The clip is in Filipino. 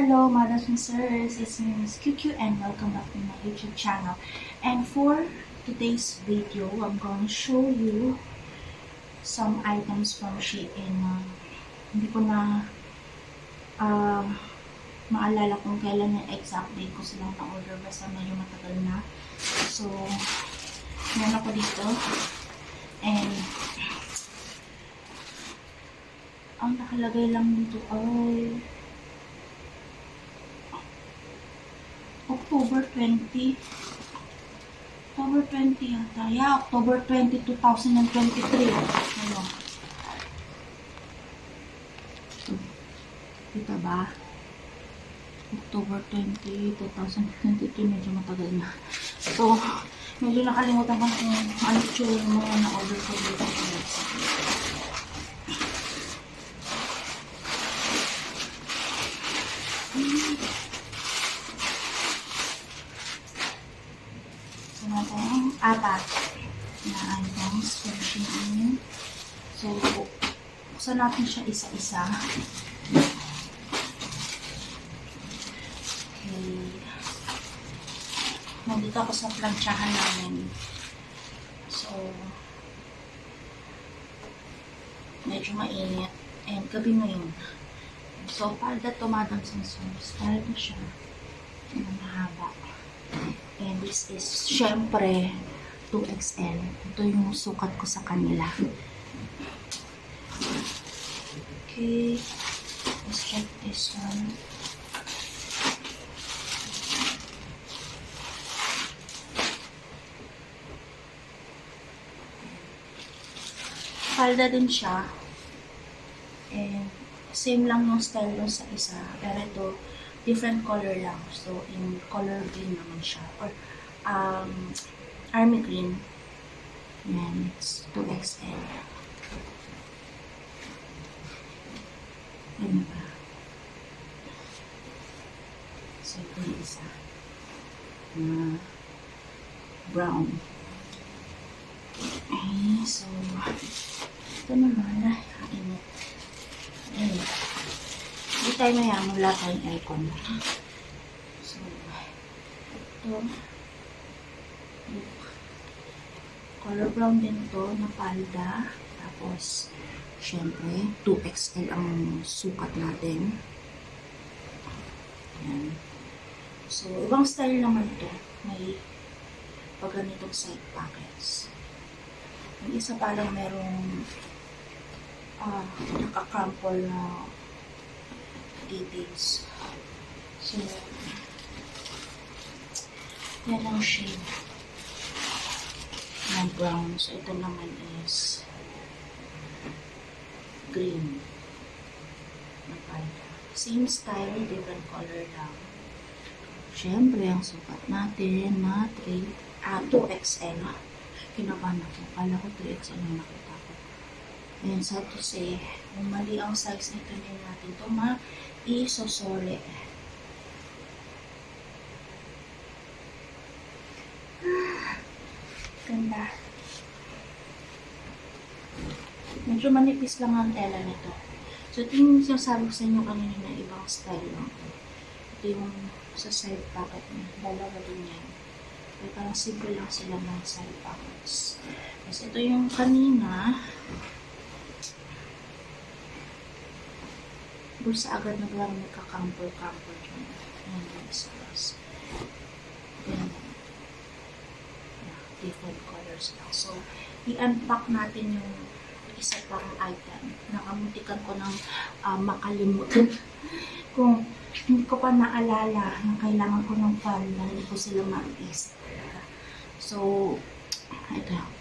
Hello, mothers and sirs. It's me, Miss QQ, and welcome back to my YouTube channel. And for today's video, I'm going to show you some items from Shein. Uh, hindi ko na uh, maalala kung kailan yung exact date ko silang na-order. Basta medyo matagal na. So, meron ako dito. And, ang nakalagay lang dito ay October 20. October 20 yata. Yeah, October 20, 2023. Ano? Dito ba? October 20, 2023. Medyo matagal na. So, medyo nakalimutan ko kung ano yung mga na-order ko dito. Natin apat na items from Shein. So, buksan natin siya isa-isa. Okay. Nandito ako sa planchahan namin. So, medyo mainit. And gabi na yun. So, palda to Madam Sansons. Palda siya. Ano, mahaba. And this is, syempre, 2XL. Ito yung sukat ko sa kanila. Okay. Let's check this one. Palda din siya. And same lang yung style dun sa isa. Pero ito, different color lang. So, in color green naman siya. Or, um, army green. Yan, it's 2XL. Ano ba? So, ito yung isa. Na brown. Okay, so, ito naman, ay, init. Tayo mayaman, wala tayong aircon. So, ito. Color brown din to na palda. Tapos, syempre, 2XL ang sukat natin. Yan. So, ibang style naman to. May pag ganitong side pockets. Yung isa parang merong ah, naka-crumple na details. So, yan ang shade ng brown. Ito naman is green na palda. Same style, different color lang. Siyempre, ang sukat natin na 3, ah, 2XL. Kinabahan ako. Kala ko 3XL ang nakita. And sad to say, kung mali ang size nito din natin ito, ma-isosole. Ganda. Medyo manipis lang ang tela nito. So, ito yung sinasabi sa inyo kanina na ibang style lang. Ito yung sa side pocket niya. Dalawa din yan. Pero parang simple lang sila ng side pockets. Tapos ito yung kanina. Bulsa agad naglarang nagka-camper-camper dyan. Ayan yung. Tapos, Ganyan. Yeah, different colors lang. So, i-unpack natin yung isa pang item. Nakamuntikan ko ng ah, makalimutan. Kung hindi ko pa naalala na kailangan ko ng palda, hindi ko sila ma-isip. So, ito.